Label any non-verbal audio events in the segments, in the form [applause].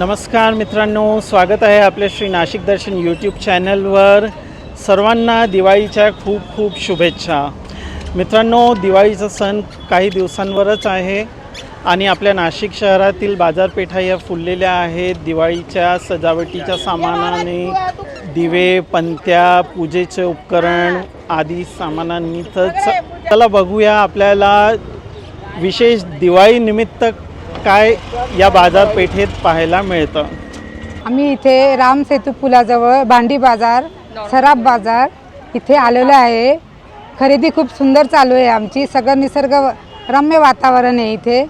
नमस्कार मित्रांनो स्वागत आहे आपल्या श्री नाशिक दर्शन यूट्यूब चॅनलवर सर्वांना दिवाळीच्या खूप खूप शुभेच्छा. मित्रांनो दिवाळीचा सण काही दिवसांवरच आहे आणि आपल्या नाशिक शहरातील बाजारपेठा या फुललेल्या आहेत. दिवाळीच्या सजावटीच्या सामानाने दिवे पंत्या पूजेचे उपकरण आदी सामानांनीच चला बघूया आपल्याला विशेष दिवाळीनिमित्त काय या बाजारपेठेत पाहायला मिळतं? आम्ही इथे राम सेतू पुलाजवळ भांडी बाजार सराफ बाजार इथे आलेलो आहे. खरेदी खूप सुंदर चालू आहे आमची. सगळं निसर्ग रम्य वातावरण आहे इथे.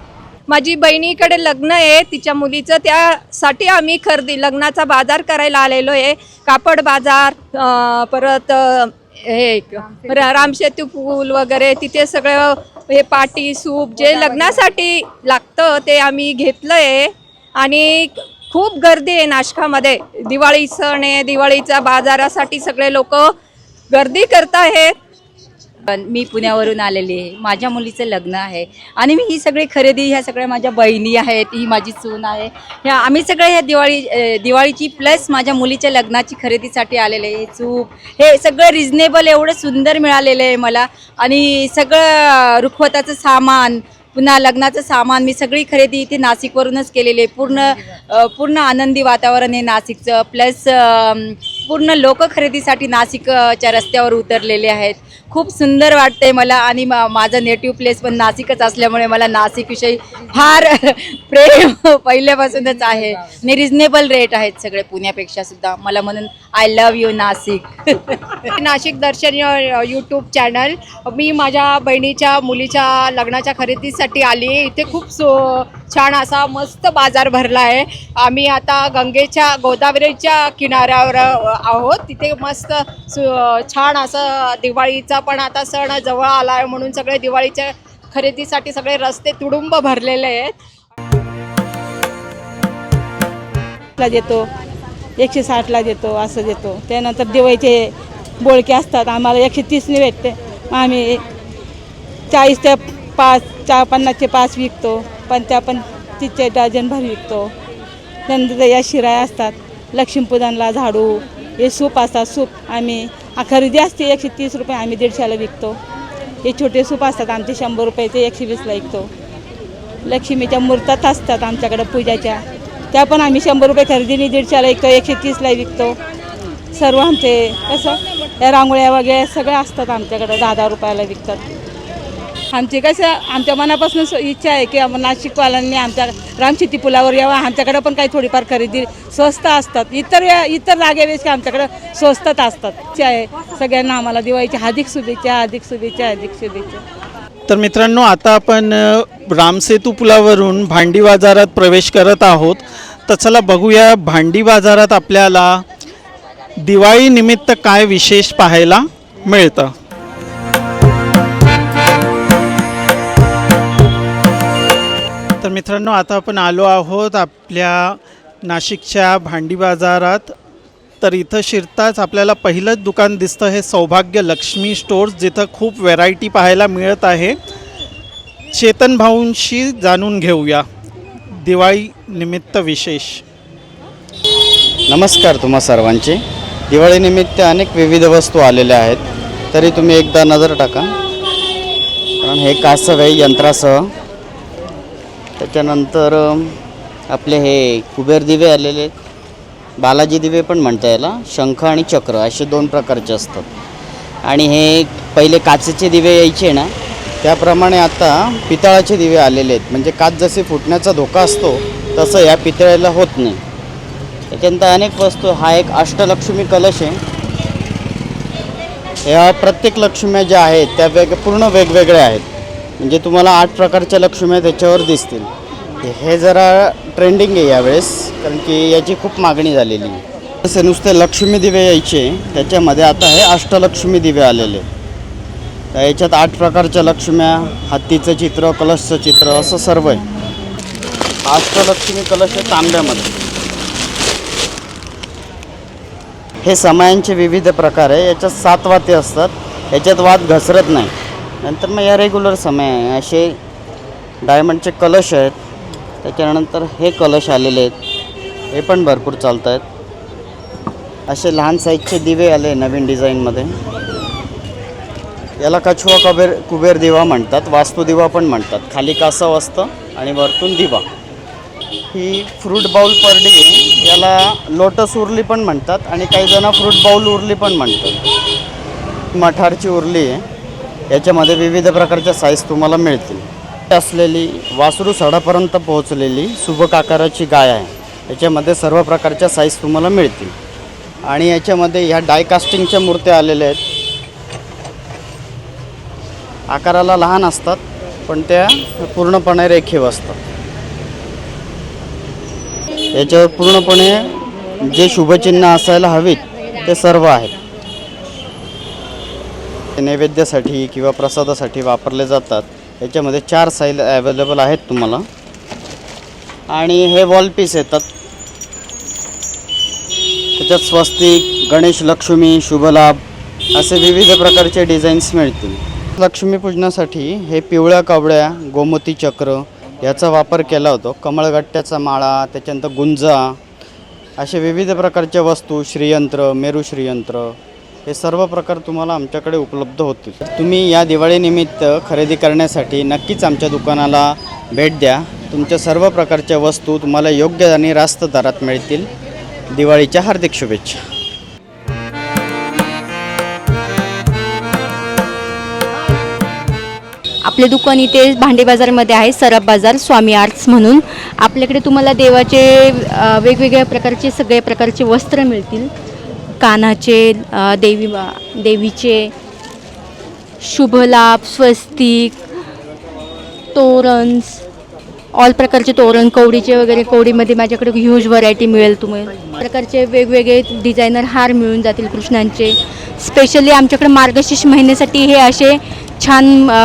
माझी बहिणीकडे लग्न आहे. तिच्या मुलीचं त्यासाठी आम्ही खरेदी लग्नाचा बाजार करायला आलेलो आहे. कापड बाजार अं, परत अं, हे रामसेतू पूल वगैरे तिथे सगळं हे पाटी सूप जे लग्नासाठी लागतं ते आम्ही घेतलं आहे आणि खूप गर्दी आहे नाशकामध्ये. दिवाळी सण आहे दिवाळीच्या बाजारासाठी सगळे लोक गर्दी करत आहेत मी पुण्यावरून आलेली आहे. माझ्या मुलीचं लग्न आहे. आणि मी ही सगळी खरेदी ह्या सगळ्या माझ्या बहिणी आहेत ही माझी सून आहे. ह्या आम्ही सगळे ह्या दिवाळी दिवाळीची प्लस माझ्या मुलीच्या लग्नाची खरेदीसाठी आलेले आहे. चूप हे सगळं रिजनेबल एवढं सुंदर मिळालेलं आहे मला. आणि सगळं रुखवताचं सामान पुन्हा लग्नाचं सामान मी सगळी खरेदी इथे नाशिकवरूनच केलेली आहे. पूर्ण पूर्ण आनंदी वातावरण आहे नाशिकचं. प्लस पूर्ण लोक खरेदीसाठी नाशिकच्या रस्त्यावर उतरलेले आहेत. खूप सुंदर वाटते मला आणि मा माझं नेटिव्ह प्लेस पण नाशिकच असल्यामुळे मला नाशिकविषयी फार [laughs] प्रेम पहिल्यापासूनच आहे. आणि रिजनेबल रेट आहेत सगळे पुण्यापेक्षा सुद्धा. मला म्हणून I love you Nashik. [laughs] Nashik Darshan YouTube channel मी माझ्या बहिणीच्या मुलीच्या लग्नाच्या खरेदीसाठी आली. इथे खूप सो छान असा मस्त बाजार भरला आहे. आम्ही आता गंगेच्या गोदावरीच्या किनाऱ्यावर आहोत. तिथे मस्त सु छान असं दिवाळीचा पण आता सण जवळ आला आहे म्हणून सगळे दिवाळीच्या खरेदीसाठी सगळे रस्ते तुडुंब भरलेले आहेत. देतो. एकशे साठला देतो असं देतो. त्यानंतर दिवाळीचे बोळके असतात आम्हाला एकशे तीसने भेटते आम्ही चाळीस ते पाच चार पन्नासचे पाच विकतो पण त्या पण तिचे डझनभर विकतो. नंतर या शिराया असतात लक्ष्मीपूजनला झाडू हे सूप असतात सूप आम्ही खरेदी असते एकशे तीस रुपये आम्ही दीडशेला विकतो. हे छोटे सूप असतात आमचे शंभर रुपयाचे एकशे वीसला विकतो. लक्ष्मीच्या मूर्तात असतात आमच्याकडं पूजाच्या. त्या पण आम्ही शंभर रुपये खरेदीने दीडशेला विकतो एकशे तीसला विकतो. सर्व आमचे कसं या रांगोळ्या वगैरे सगळ्या असतात आमच्याकडं दहा दहा रुपयाला विकतात. आमची कसं आमच्या मनापासून इच्छा आहे की नाशिकवाल्यांनी आमच्या रामशेती पुलावर यावं. आमच्याकडं पण काही थोडीफार खरेदी स्वस्त असतात. इतर या- इतर जागेपेक्षा आमच्याकडं स्वस्तात असतात. इच्छा आहे. सगळ्यांना आम्हाला दिवाळीच्या अधिक शुभेच्छा अधिक शुभेच्छा अधिक शुभेच्छा. तर मित्रांनो आता आपण रामसेतू पुलावरून भांडी बाजारात प्रवेश करत आहोत. तर चला बघूया भांडी बाजारात आपल्याला दिवाळीनिमित्त काय विशेष पाहायला मिळतं. मित्रांनो आता आपण आलो आहोत आपल्या नाशिकच्या भांडी बाजारात. तर इथं शिरताच आपल्याला पहिलंच दुकान दिसतं हे सौभाग्य लक्ष्मी स्टोर्स जिथं खूप व्हेरायटी पाहायला मिळत आहे. चेतन भाऊंशी जाणून घेऊया. दिवाळी निमित्त विशेष. नमस्कार तुम्हा सर्वांचे. दिवाळीनिमित्त अनेक विविध वस्तू आलेल्या आहेत. तरी तुम्ही एकदा नजर टाका. कारण हे कासव आहे यंत्रासह त्याच्यानंतर आपले हे कुबेर दिवे आलेले आहेत. बालाजी दिवे पण म्हणता याला शंख आणि चक्र असे दोन प्रकारचे असतात. आणि हे पहिले काचेचे दिवे यायचे ना त्याप्रमाणे आता पितळाचे दिवे आलेले आहेत. म्हणजे काच जसे फुटण्याचा धोका असतो तसं या पितळेला होत नाही. त्याच्यानंतर अनेक वस्तू हा एक अष्टलक्ष्मी कलश आहे. या प्रत्येक लक्ष्म्या ज्या आहेत त्या वेग पूर्ण वेगवेगळ्या आहेत. म्हणजे तुम्हाला आठ प्रकारच्या लक्ष्म्या त्याच्यावर दिसतील. हे- जरा ट्रेंडिंग आहे यावेळेस कारण की याची खूप मागणी झालेली आहे. तसे नुसते लक्ष्मी दिवे यायचे त्याच्यामध्ये आता हे अष्टलक्ष्मी दिवे आलेले तर याच्यात आठ प्रकारच्या लक्ष्म्या हत्तीचं चित्र कलशचं चित्र असं सर्व आहे. अष्टलक्ष्मी कलश आहे तांब्यामध्ये. हे समयांचे विविध प्रकार आहे याच्यात सात वाते असतात याच्यात वाद घसरत नाही. नंतर मग या रेग्युलर समय आहे. असे डायमंडचे कलश आहेत. त्याच्यानंतर हे कलश आलेले आहेत. हे पण भरपूर चालत आहेत असे लहान साईजचे दिवे आले नवीन डिझाईनमध्ये याला कछुआ कुबेर कुबेर दिवा म्हणतात. वास्तुदिवा पण म्हणतात. खाली कासव असतं आणि वरतून दिवा. ही फ्रूट बाउल परडी आहे. याला लोटस उरली पण म्हणतात आणि काही जण फ्रूट बाउल उरली पण म्हणतात. मठारची उरली आहे. याच्यामध्ये विविध प्रकारच्या साईज तुम्हाला मिळतील. असलेली वासरू सडापर्यंत पोहोचलेली सुबक आकाराची गाय आहे. याच्यामध्ये सर्व प्रकारच्या साईज तुम्हाला मिळतील. आणि याच्यामध्ये ह्या डायकास्टिंगच्या मूर्त्या आलेल्या आहेत. आकाराला लहान असतात पण त्या पूर्णपणे रेखीव असतात. याच्यावर पूर्णपणे जे शुभचिन्ह असायला हवीत ते सर्व आहेत. नैवेद्यासाठी किंवा प्रसादासाठी वापरले जातात. याच्यामध्ये चार साईज अवेलेबल आहेत तुम्हाला. आणि हे वॉल पीस येतात. त्याच्यात स्वस्तिक गणेश लक्ष्मी शुभलाभ असे विविध प्रकारचे डिझाईन्स मिळतील. लक्ष्मीपूजनासाठी हे पिवळ्या कावड्या गोमती चक्र याचा वापर केला होतो. कमळगट्ट्याचा माळा त्याच्यानंतर गुंजा असे विविध प्रकारच्या वस्तू श्रीयंत्र मेरू श्रीयंत्र हे सर्व प्रकार तुम्हाला आमच्याकडे उपलब्ध होतील. तुम्ही या दिवाळीनिमित्त खरेदी करण्यासाठी नक्कीच आमच्या दुकानाला भेट द्या. तुमच्या सर्व प्रकारच्या वस्तू तुम्हाला योग्य आणि रास्त दरात मिळतील. दिवाळीच्या हार्दिक शुभेच्छा. आपले दुकान इथे भांडे बाजारमध्ये आहे सराफ बाजार स्वामी आर्ट्स म्हणून. आपल्याकडे तुम्हाला देवाचे वेगवेगळ्या प्रकारचे सगळे प्रकारचे वस्त्र मिळतील. कानाचे देवी देवीचे शुभलाभ स्वस्तिक तोरन्स ऑल प्रकारचे तोरण कवडीचे वगैरे कवडीमध्ये माझ्याकडे ह्यूज व्हरायटी मिळेल तुम्हाला प्रकारचे वेगवेगळे डिझायनर हार मिळून जातील कृष्णांचे. स्पेशली आमच्याकडे मार्गशीर्ष महिन्यासाठी हे असे छान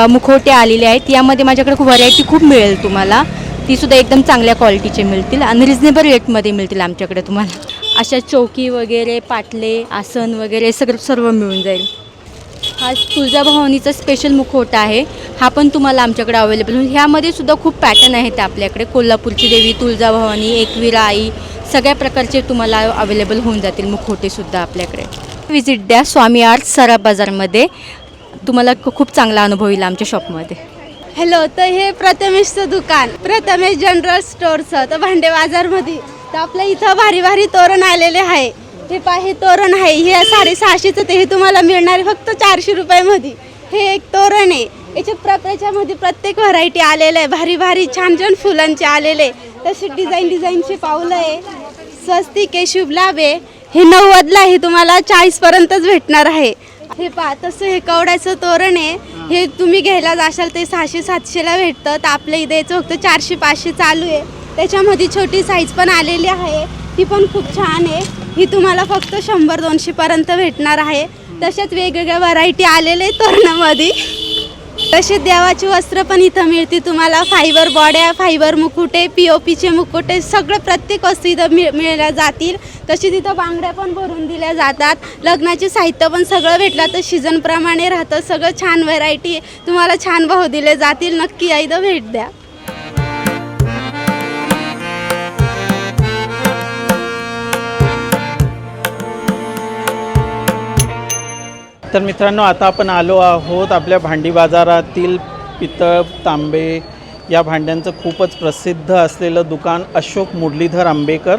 मुखवटे आलेले आहेत. यामध्ये माझ्याकडे व्हरायटी खूप मिळेल तुम्हाला. तीसुद्धा एकदम चांगल्या क्वालिटीचे मिळतील आणि रिजनेबल रेटमध्ये मिळतील आमच्याकडे तुम्हाला. अशा चौकी वगैरे पाटले आसन वगैरे सगळं सर्व मिळून जाईल. हा तुळजाभवानीचा स्पेशल मुखवटा आहे. हा पण तुम्हाला आमच्याकडे अवेलेबल होईल ह्यामध्ये सुद्धा खूप पॅटर्न आहेत आपल्याकडे. कोल्हापूरची देवी तुळजाभवानी एकवीरा आई सगळ्या प्रकारचे तुम्हाला अवेलेबल होऊन जातील मुखवटेसुद्धा आपल्याकडे. विजिट द्या स्वामी आर्ट सराफ बाजारमध्ये. तुम्हाला खूप चांगला अनुभव येईल आमच्या शॉपमध्ये हॅलो तर हे प्रथमेशचं दुकान. प्रथमेश जनरल स्टोअरचं तर भांडे बाजारमध्ये. तर आपल्या इथं भारी भारी तोरण आलेले आहे. हे पा हे तोरण आहे. हे साडेसहाशेचं ते हे तुम्हाला मिळणार आहे फक्त चारशे रुपयामध्ये. हे एक तोरण आहे. याच्या प्रत्याच्यामध्ये प्रत्येक व्हरायटी आलेलं आहे. भारी भारी छान छान फुलांचे आलेले तसे डिझाईन डिझाईनचे पावलं आहे. स्वस्तिक आहे शुभलाभ. आहे हे नव्वदला आहे. तुम्हाला चाळीसपर्यंतच भेटणार आहे. हे पहा तसं हे कवड्याचं तोरण आहे. हे तुम्ही घ्यायला जाशाल ते सहाशे सातशेला भेटतं. तर आपल्या इथे याचं फक्त चारशे पाचशे चालू आहे. त्याच्यामध्ये छोटी साईज पण आलेली आहे. ती पण खूप छान आहे. ही तुम्हाला फक्त शंभर दोनशेपर्यंत भेटणार आहे. तशाच वेगवेगळ्या व्हरायटी आलेल्या आहे तोरणामध्ये. तसे देवाची वस्त्र पण इथं मिळते तुम्हाला. फायबर बॉड्या फायबर मुकुटे पी ओ पीचे मुकुटे सगळं प्रत्येक वस्तू इथं मिळ मिळल्या जातील. तशी तिथं बांगड्या पण भरून दिल्या जातात. लग्नाचे साहित्य पण सगळं भेटलं तर सीझनप्रमाणे राहतं. सगळं छान व्हरायटी तुम्हाला छान भाव दिले जातील. नक्की या इथं भेट द्या. तर मित्रांनो आता आपण आलो आहोत आपल्या भांडी बाजारातील पितळ तांबे या भांड्यांचं खूपच प्रसिद्ध असलेलं दुकान अशोक मुरलीधर आंबेकर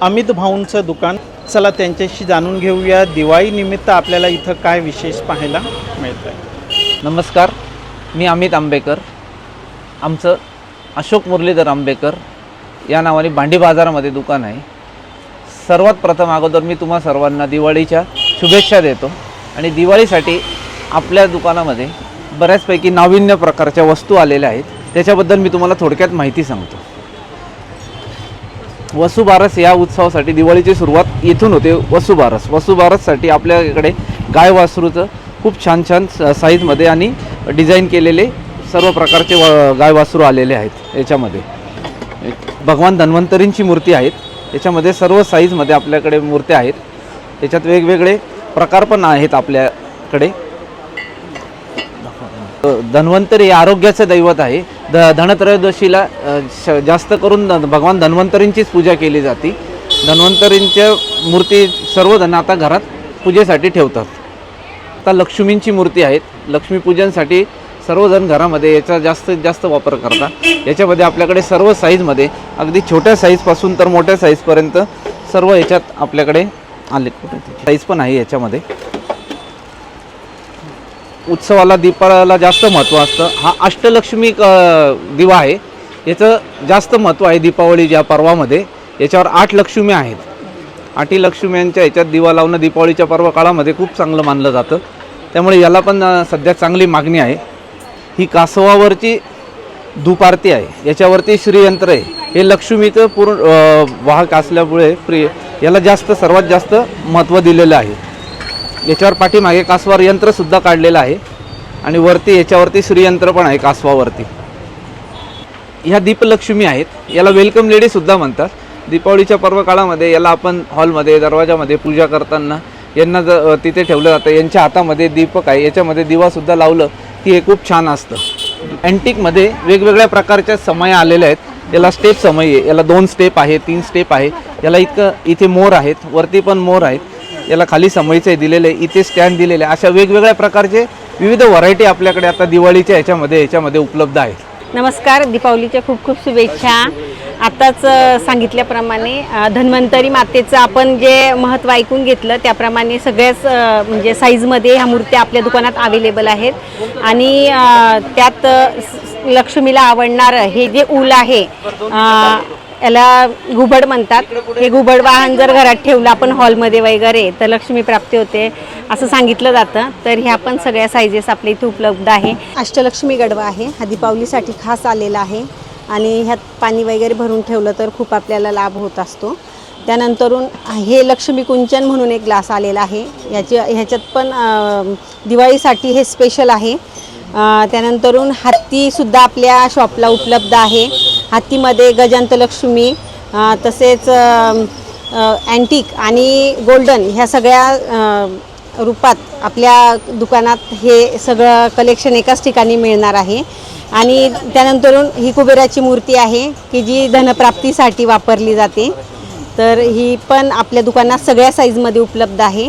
अमित भाऊंचं दुकान. चला त्यांच्याशी जाणून घेऊया दिवाळीनिमित्त आपल्याला इथं काय विशेष पाहायला मिळतं आहे नमस्कार मी अमित आंबेकर. आमचं अशोक मुरलीधर आंबेकर या नावाने भांडी बाजारामध्ये दुकान आहे. सर्वात प्रथम अगोदर मी तुम्हा सर्वांना दिवाळीच्या शुभेच्छा देतो. आणि दिवाळीसाठी आपल्या दुकानामध्ये बऱ्याचपैकी नाविन्य प्रकारच्या वस्तू आलेल्या आहेत. त्याच्याबद्दल मी तुम्हाला थोडक्यात माहिती सांगतो. वसुबारस या उत्सवासाठी दिवाळीची सुरुवात इथून होते वसुबारस. वसुबारससाठी आपल्याकडे गाय वासरूचं खूप छान छान स- साईजमध्ये आणि डिझाईन केलेले सर्व प्रकारचे व गाय वासरू आलेले आहेत याच्यामध्ये. एक भगवान धन्वंतरींची मूर्ती आहेत. त्याच्यामध्ये सर्व साईजमध्ये आपल्याकडे मूर्त्या आहेत. त्याच्यात वेगवेगळे प्रकार पण आहेत आपल्याकडे. धन्वंतरी हे आरोग्याचं दैवत आहे. ध धनत्रयोदशीला श- जास्त करून भगवान धन्वंतरींचीच पूजा केली जाते. धन्वंतरींच्या मूर्ती सर्वजण आता घरात पूजेसाठी ठेवतात. आता लक्ष्मींची मूर्ती आहेत. लक्ष्मीपूजनसाठी सर्वजण घरामध्ये याचा जास्तीत जास्त वापर करतात. याच्यामध्ये आपल्याकडे सर्व साईजमध्ये अगदी छोट्या साईजपासून तर मोठ्या साईजपर्यंत सर्व याच्यात आपल्याकडे आले कुठे साईज पण आहे याच्यामध्ये. उत्सवाला दीपाला जास्त महत्त्व असतं. हा अष्टलक्ष्मी दिवा आहे. याचं जास्त महत्त्व आहे दीपावलीच्या पर्वामध्ये. याच्यावर आठ लक्ष्मी आहेत. आठी लक्ष्म्यांच्या याच्यात दिवा लावणं दीपावलीच्या पर्व काळामध्ये खूप चांगलं मानलं जातं. त्यामुळे याला पण सध्या चांगली मागणी आहे. ही कासवावरची धूप आरती आहे. याच्यावरती श्रीयंत्र आहे. हे लक्ष्मीचं पूर्ण वाहक असल्यामुळे प्रिय याला जास्त सर्वात जास्त महत्त्व दिलेलं आहे. याच्यावर पाठीमागे कासवार यंत्रसुद्धा काढलेलं आहे. आणि वरती याच्यावरती श्रीयंत्र पण आहे कासवावरती. ह्या दीपलक्ष्मी आहेत. याला वेलकम लेडीसुद्धा म्हणतात. दीपावलीच्या पर्व काळामध्ये याला आपण हॉलमध्ये दरवाजामध्ये पूजा करताना यांना ज तिथे ठेवलं जातं. यांच्या हातामध्ये दीपक आहे. याच्यामध्ये दिवासुद्धा लावलं की हे खूप छान असतं. अँटिकमध्ये वेगवेगळ्या प्रकारच्या समया आलेल्या आहेत. याला स्टेप समय आहे याला दोन स्टेप आहे तीन स्टेप आहे. याला इतकं इथे मोर आहेत वरती पण मोर आहेत. याला खाली समईचे दिलेलं आहे, इथे स्टँड दिलेले आहे. अशा वेगवेगळ्या प्रकारचे विविध व्हरायटी आपल्याकडे आता दिवाळीच्या याच्यामध्ये याच्यामध्ये उपलब्ध आहेत. नमस्कार दीपावलीच्या खूप खूप शुभेच्छा. आत्ताच सांगितल्याप्रमाणे धन्वंतरी मातेचं आपण जे महत्त्व ऐकून घेतलं त्याप्रमाणे सगळ्याच म्हणजे साईजमध्ये ह्या मूर्त्या आपल्या दुकानात अवेलेबल आहेत. आणि त्यात लक्ष्मीला आवडणारं हे जे ऊल आहे याला घुबड म्हणतात. हे घुबड वाहन जर घरात ठेवलं आपण हॉलमध्ये वगैरे तर लक्ष्मी प्राप्ती होते असं सांगितलं जातं. तर ह्या पण सगळ्या साईजेस आपल्या इथे उपलब्ध आहे. अष्टलक्ष्मी गडवा आहे. हा दीपावलीसाठी खास आलेला आहे. आणि ह्यात पाणी वगैरे भरून ठेवलं तर खूप आपल्याला लाभ होत असतो. त्यानंतरून हे लक्ष्मी कुंचन म्हणून एक ग्लास आलेला आहे. ह्याच्या ह्याच्यात पण दिवाळीसाठी हे स्पेशल आहे. त्यानंतरून हत्तीसुद्धा आपल्या शॉपला उपलब्ध आहे. हत्तीमध्ये गजांतलक्ष्मी तसेच अँटिक आणि गोल्डन ह्या सगळ्या रूपात आपल्या दुकानात हे सगळं कलेक्शन एकाच ठिकाणी मिळणार आहे. आणि त्यानंतरून ही कुबेराची मूर्ती आहे की जी धनप्राप्तीसाठी वापरली जाते. तर ही पण आपल्या दुकानात सगळ्या साईजमध्ये उपलब्ध आहे.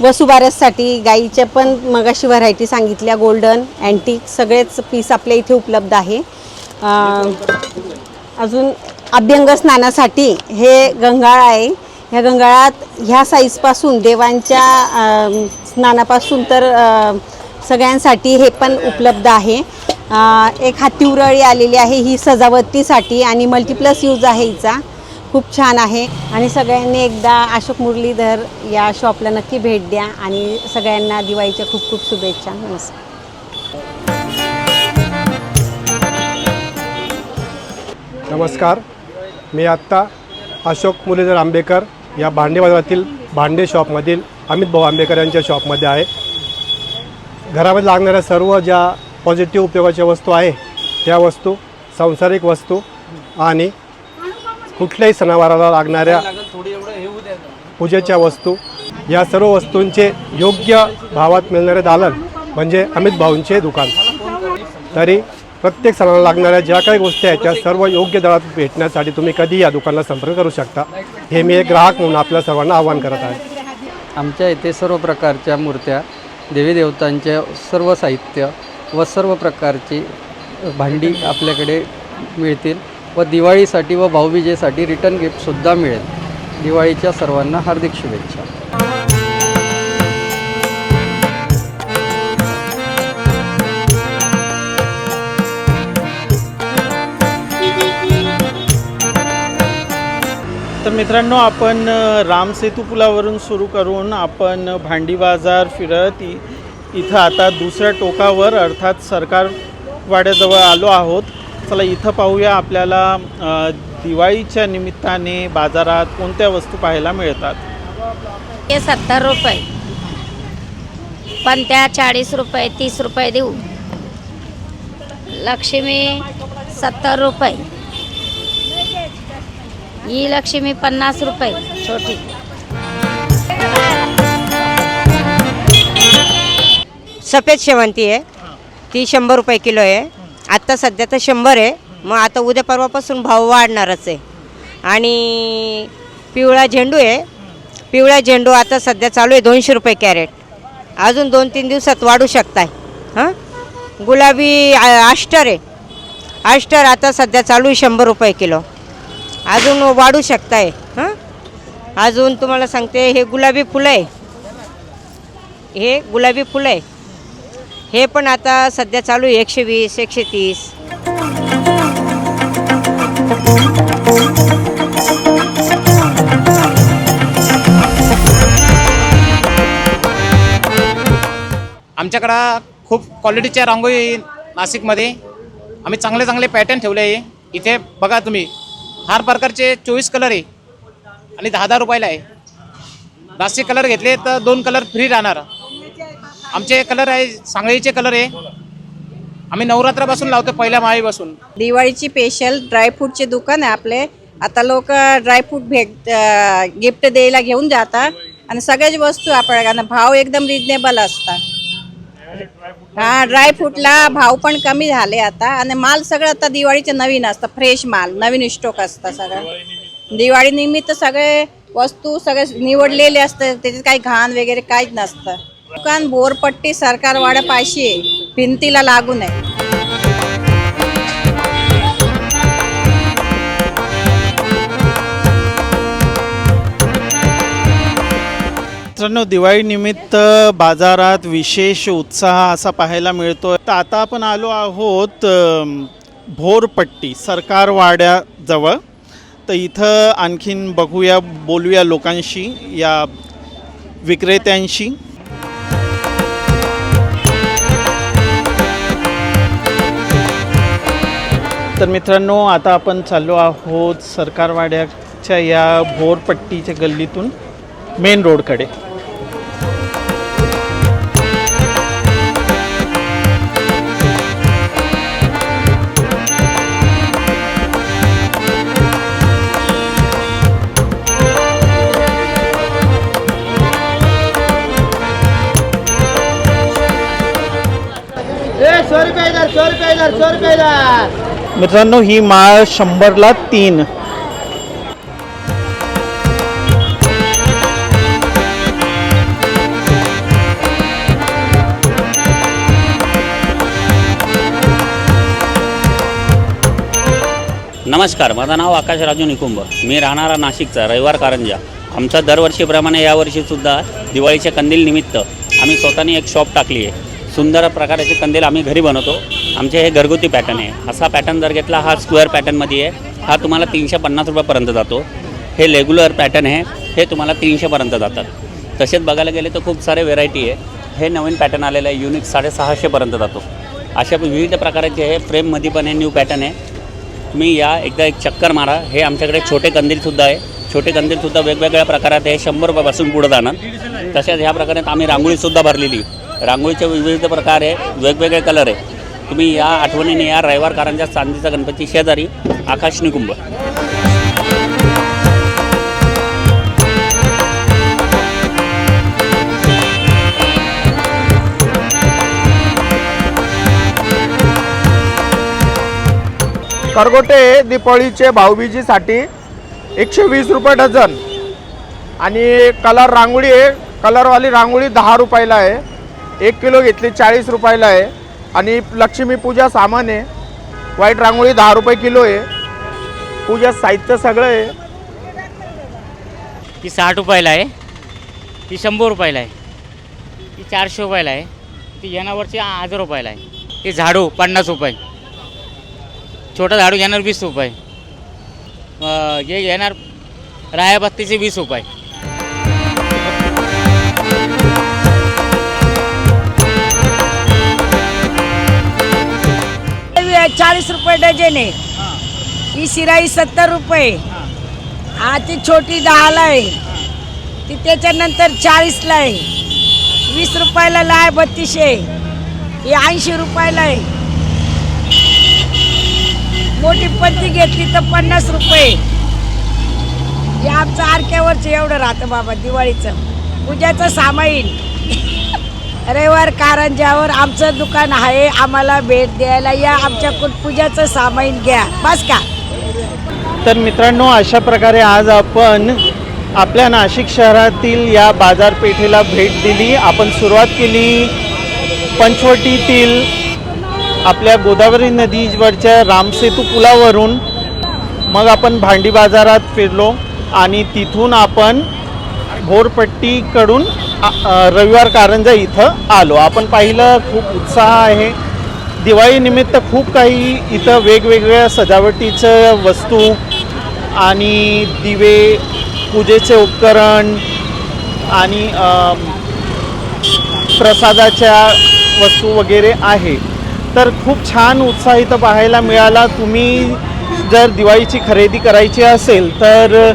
वसुबारससाठी गाईच्या पण मगाशी व्हरायटी सांगितल्या गोल्डन अँटिक सगळेच पीस आपल्या इथे उपलब्ध आहे. अजून अभ्यंग स्नानासाठी हे गंगाळ आहे. ह्या गंगाळात ह्या साईजपासून देवांच्या स्नानापासून तर सगळ्यांसाठी हे पण उपलब्ध आहे. एक हाती उरळी आलेली आहे ही सजावटीसाठी आणि मल्टिप्लस यूज आहे हिचा. खूप छान आहे. आणि सगळ्यांनी एकदा अशोक मुरलीधर या शॉपला नक्की भेट द्या आणि सगळ्यांना दिवाळीच्या खूप खूप शुभेच्छा. नमस्कार. नमस्कार. मी आत्ता अशोक मुरलीधर आंबेकर या भांडे बाजारातील भांडे शॉपमधील अमित भाऊ आंबेकर यांच्या शॉपमध्ये आहे. घरामध्ये लागणाऱ्या सर्व ज्या पॉझिटिव्ह उपयोगाच्या वस्तू आहे त्या वस्तू सांसारिक वस्तू आणि कुठल्याही सणावाराला लागणाऱ्या पूजेच्या वस्तू या सर्व वस्तूंचे योग्य भावात मिळणारे दालन म्हणजे अमित भाऊंचे दुकान. तरी प्रत्येक सणाला लागणाऱ्या ज्या काही गोष्टी आहेत त्या सर्व योग्य दरात भेटण्यासाठी तुम्ही कधी या दुकानाला संपर्क करू शकता. हे मी एक ग्राहक म्हणून आपल्या सर्वांना आवाहन करत आहे. आमच्या इथे सर्व प्रकारच्या मूर्त्या देवी देवतांचे सर्व साहित्य व सर्व प्रकारची भांडी आपल्याकडे मिळतील व दिवाळीसाठी व भाऊबीजेसाठी रिटर्न गिफ्टसुद्धा मिळेल. दिवाळीच्या सर्वांना हार्दिक शुभेच्छा. तर मित्रांनो आपण रामसेतू पुलावरून सुरू करून आपण भांडी बाजार फिरत इथं आता दुसऱ्या टोकावर अर्थात सरकारवाड्याजवळ आलो आहोत. चला इथं पाहूया आपल्याला दिवाळीच्या निमित्ताने बाजारात कोणत्या वस्तू पाहायला मिळतात? हे सत्तर रुपये. पण त्या चाळीस रुपये तीस रुपये देऊ. लक्ष्मी सत्तर रुपये. ही लक्ष्मी पन्नास रुपये छोटी. सफेद शेवंती आहे. ती शंभर रुपये किलो आहे. आत्ता सध्या तर शंभर आहे. मग आता उद्या परवापासून भाव वाढणारच आहे. आणि पिवळा झेंडू आहे. पिवळा झेंडू आता सध्या चालू आहे दोनशे रुपये कॅरेट. अजून दोन तीन दिवसात वाढू शकताय. हां? गुलाबी आ- आष्टर आहे. आष्टर आता सध्या चालू आहे शंभर रुपये किलो. अजून वाढू शकताय हां? अजून तुम्हाला सांगते हे गुलाबी फुलं आहे. हे गुलाबी फुलं आहे. हे पण आता सध्या चालू आहे एकशे वीस एकशे तीस. आमच्याकडं खूप क्वालिटीच्या रांगोळी नाशिकमध्ये. आम्ही चांगले चांगले पॅटर्न ठेवले आहे. इथे बघा तुम्ही हर प्रकारचे चोवीस कलर आहे आणि दहा दहा रुपयाला आहे. नाशिक कलर घेतले तर दोन कलर फ्री राहणार. आमचे कलर आहे सांगळीचे कलर आहे. आम्ही नवरात्रापासून लावतो पहिल्या माळीपासून. दिवाळीची स्पेशल ड्रायफ्रूटचे दुकान आहे आपले. आता लोक ड्रायफ्रूट भेट गिफ्ट द्यायला घेऊन जातात. आणि सगळ्याच वस्तू आपल्याकडे भाव एकदम रिजनेबल असतात. हा ड्रायफ्रूटला भाव पण कमी झाले आता. आणि माल सगळं आता दिवाळीचे नवीन असतं फ्रेश माल नवीन स्टॉक असतं सगळं. दिवाळी निमित्त सगळे वस्तू सगळे निवडलेले असतात त्याच्यात काही घाण वगैरे काहीच नसतं. दुकान बोरपट्टी सरकार वाड्यापाशी भिंतीला लागून आहे मित्रांनो दिवाळीनिमित्त बाजारात विशेष उत्साह असा पाहायला मिळतो तर आता आपण आलो आहोत भोरपट्टी सरकारवाड्याजवळ. तर इथं आणखीन बघूया बोलूया लोकांशी या विक्रेत्यांशी. तर मित्रांनो आता आपण चाललो आहोत सरकारवाड्याच्या या भोरपट्टीच्या गल्लीतून मेन रोडकडे. मित्रांनो ही माळ शंभरला तीन. नमस्कार माझं नाव आकाश राजू निकुंभ. मी राहणारा नाशिकचा रविवार कारंजा. आमचा दरवर्षीप्रमाणे यावर्षीसुद्धा दिवाळीच्या कंदील निमित्त आम्ही स्वतःनी एक शॉप टाकली आहे. सुंदर प्रकारचे कंदील आम्ही घरी बनवतो. आमचे हे घरगुती पॅटर्न आहे. असा पॅटर्न जर घेतला हा स्क्वेअर पॅटर्नमध्ये आहे. हा तुम्हाला तीनशे पन्नास रुपयापर्यंत जातो. हे रेग्युलर पॅटर्न आहे. हे तुम्हाला तीनशेपर्यंत जातात. तसेच बघायला गेले तर खूप सारे व्हेरायटी आहे. हे नवीन पॅटर्न आलेलं आहे. युनिक साडेसहाशेपर्यंत जातो. अशा विविध प्रकारचे हे फ्रेममध्ये पण हे न्यू पॅटर्न आहे. तुम्ही या एकदा एक चक्कर मारा. हे आमच्याकडे छोटे कंदीलसुद्धा आहे. छोटे कंदीलसुद्धा वेगवेगळ्या प्रकारात आहे शंभर रुपयापासून पुढं जाणार. तसेच ह्या प्रकारात आम्ही रांगोळीसुद्धा भरलेली. रांगोळीचे विविध प्रकार आहे. वेगवेगळे कलर आहे. तुम्ही या आठवणीने या रविवार कारंजा चांदीचा गणपती शेजारी आकाश निकुंभ. करगोटे दीपावळीचे भाऊबीजीसाठी एकशे वीस रुपये डझन. आणि कलर रांगोळी आहे. कलरवाली रांगोळी दहा रुपयाला आहे. एक किलो घेतली चाळीस रुपयाला आहे. आणि लक्ष्मी पूजा सामान आहे. वाईट रांगोळी दहा रुपये किलो आहे. पूजा साहित्य सगळं आहे. ती साठ रुपयाला आहे. ती शंभर रुपयाला आहे. ती चारशे रुपयाला आहे. ती येणावरची हजार रुपयाला आहे. ती झाडू पन्नास रुपये. छोटं झाडू येणार वीस रुपये. हे येणार रायाबत्तीचे वीस रुपये. चाळीस रुपये डझन. आहे ही शिराई सत्तर रुपये. हा. ती छोटी दहाला आहे. ती त्याच्यानंतर चाळीसला आहे. वीस रुपयाला लाय बत्तीसशे ही ऐंशी रुपयाला आहे. मोठी पत्ती घेतली तर पन्नास रुपये. हे आमचं आरक्यावरचं एवढं राहतं बाबा दिवाळीचं. पूजाचं सामाईन रविवार कारंजावर आमचं दुकान आहे आम्हाला भेट द्यायला या. आमच्या पूजाचं सामाईन घ्या. बस का? तर मित्रांनो अशा प्रकारे आज आपण आपल्या नाशिक शहरातील या बाजारपेठेला भेट दिली. आपण सुरुवात केली पंचवटीतील आपल्या गोदावरी नदीवरच्या रामसेतू पुलावरून. मग आपण भांडी बाजारात फिरलो आणि तिथून आपण भोरपट्टीकडून रविवार कारंजा इथं आलो. आपण पाहिलं खूप उत्साह आहे. दिवाळीनिमित्त खूप काही इथं वेगवेगळ्या सजावटीचं वस्तू आणि दिवे पूजेचे उपकरण आणि प्रसादाच्या वस्तू वगैरे आहे. तर खूप छान उत्साह इथं पाहायला मिळाला. तुम्ही जर दिवाळीची खरेदी करायची असेल तर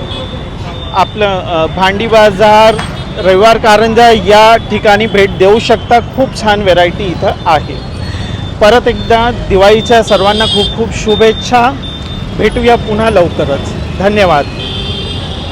आपलं भांडी बाजार रविवार कारंजा या ठिकाणी भेट देऊ शकता. खूप छान व्हेरायटी इथं आहे. परत एकदा दिवाळीच्या सर्वांना खूप खूप शुभेच्छा. भेटूया पुन्हा लवकरच. धन्यवाद.